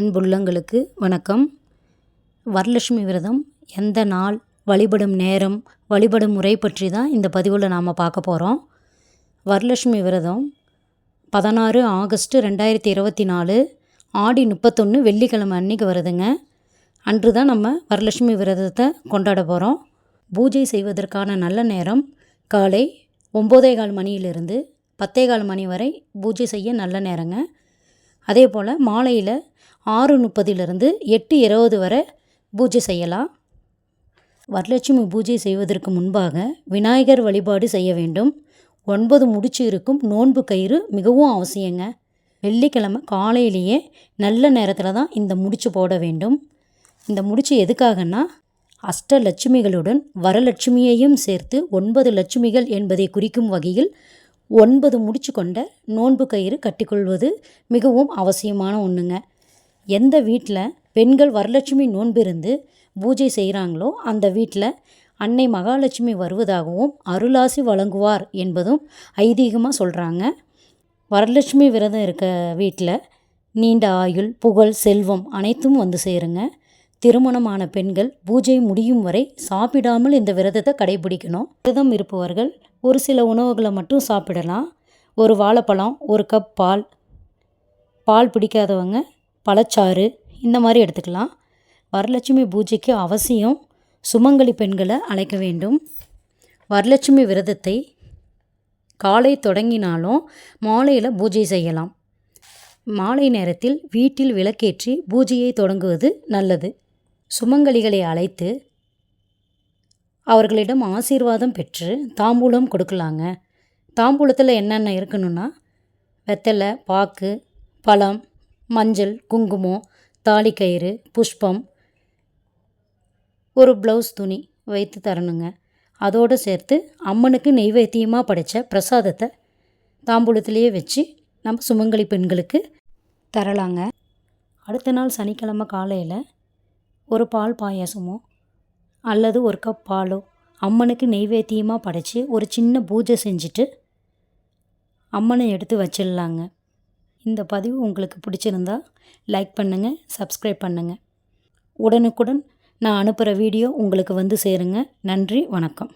அன்புள்ளங்களுக்கு வணக்கம். வரலட்சுமி விரதம் எந்த நாள் வழிபடும் நேரம் வழிபடும் முறை பற்றி தான் இந்த பதிவில் நாம் பார்க்க போகிறோம் வரலட்சுமி விரதம் பதினாறு ஆகஸ்ட் ரெண்டாயிரத்தி இருபத்தி நாலு ஆடி முப்பத்தொன்று வெள்ளிக்கிழமை அன்றைக்கி வருதுங்க. அன்று தான் நம்ம வரலட்சுமி விரதத்தை கொண்டாட போகிறோம் பூஜை செய்வதற்கான நல்ல நேரம் காலை ஒம்போதே கால் மணியிலிருந்து பத்தே கால் மணி வரை பூஜை செய்ய நல்ல நேரங்க. அதே போல் மாலையில் ஆறு முப்பதிலிருந்து எட்டு இருபது வரை பூஜை செய்யலாம். வரலட்சுமி பூஜை செய்வதற்கு முன்பாக விநாயகர் வழிபாடு செய்ய வேண்டும். ஒன்பது முடிச்சு இருக்கும் நோன்பு கயிறு மிகவும் அவசியங்க. வெள்ளிக்கிழமை காலையிலேயே நல்ல நேரத்தில் தான் இந்த முடிச்சு போட வேண்டும். இந்த முடிச்சு எதுக்காகன்னா அஷ்டலட்சுமிகளுடன் வரலட்சுமியையும் சேர்த்து ஒன்பது லட்சுமிகள் என்பதை குறிக்கும் வகையில் ஒன்பது முடிச்சு கொண்ட நோன்பு கயிறு கட்டிக்கொள்வது மிகவும் அவசியமான ஒன்றுங்க எந்த வீட்டில் பெண்கள் வரலட்சுமி நோன்பிருந்து பூஜை செய்கிறாங்களோ அந்த வீட்டில் அன்னை மகாலட்சுமி வருவதாகவும் அருளாசி வழங்குவார் என்பதும் ஐதீகமாக சொல்கிறாங்க வரலட்சுமி விரதம் இருக்க வீட்டில் நீண்ட ஆயுள் புகழ் செல்வம் அனைத்தும் வந்து சேருங்க. திருமணமான பெண்கள் பூஜை முடியும் வரை சாப்பிடாமல் இந்த விரதத்தை கடைபிடிக்கணும். விரதம் இருப்பவர்கள் ஒரு சில உணவுகளை மட்டும் சாப்பிடலாம். ஒரு வாழைப்பழம் ஒரு கப் பால் பால் பிடிக்காதவங்க பழச்சாறு இந்த மாதிரி எடுத்துக்கலாம். வரலட்சுமி பூஜைக்கு அவசியம் சுமங்கலி பெண்களை அழைக்க வேண்டும். வரலட்சுமி விரதத்தை காலை தொடங்கினாலும் மாலையில் பூஜை செய்யலாம். மாலை நேரத்தில் வீட்டில் விளக்கேற்றி பூஜையை தொடங்குவது நல்லது. சுமங்கலிகளை அழைத்து அவர்களிடம் ஆசீர்வாதம் பெற்று தாம்பூலம் கொடுக்கலாங்க. தாம்பூலத்தில் என்னென்ன இருக்கணும்னா வெத்தலை பாக்கு பழம் மஞ்சள் குங்குமம் தாலிக்கயிறு புஷ்பம் ஒரு ப்ளவுஸ் துணி வைத்து தரணுங்க. அதோடு சேர்த்து அம்மனுக்கு நெய்வேத்தியமாக படைத்த பிரசாதத்தை தாம்பூலத்திலேயே வச்சு நம்ம சுமங்கலி பெண்களுக்கு தரலாங்க. அடுத்த நாள் சனிக்கிழமை காலையில் ஒரு பால் பாயாசமோ அல்லது ஒரு கப் பாலோ அம்மனுக்கு நெய்வேத்தியமாக படைச்சி ஒரு சின்ன பூஜை செஞ்சுட்டு அம்மனை எடுத்து வச்சிடலாங்க. இந்த பதிவு உங்களுக்கு பிடிச்சிருந்தா லைக் பண்ணுங்கள் சப்ஸ்கிரைப் பண்ணுங்கள் உடனுக்குடன் நான் அனுப்புகிற வீடியோ உங்களுக்கு வந்து சேருங்க. நன்றி வணக்கம்.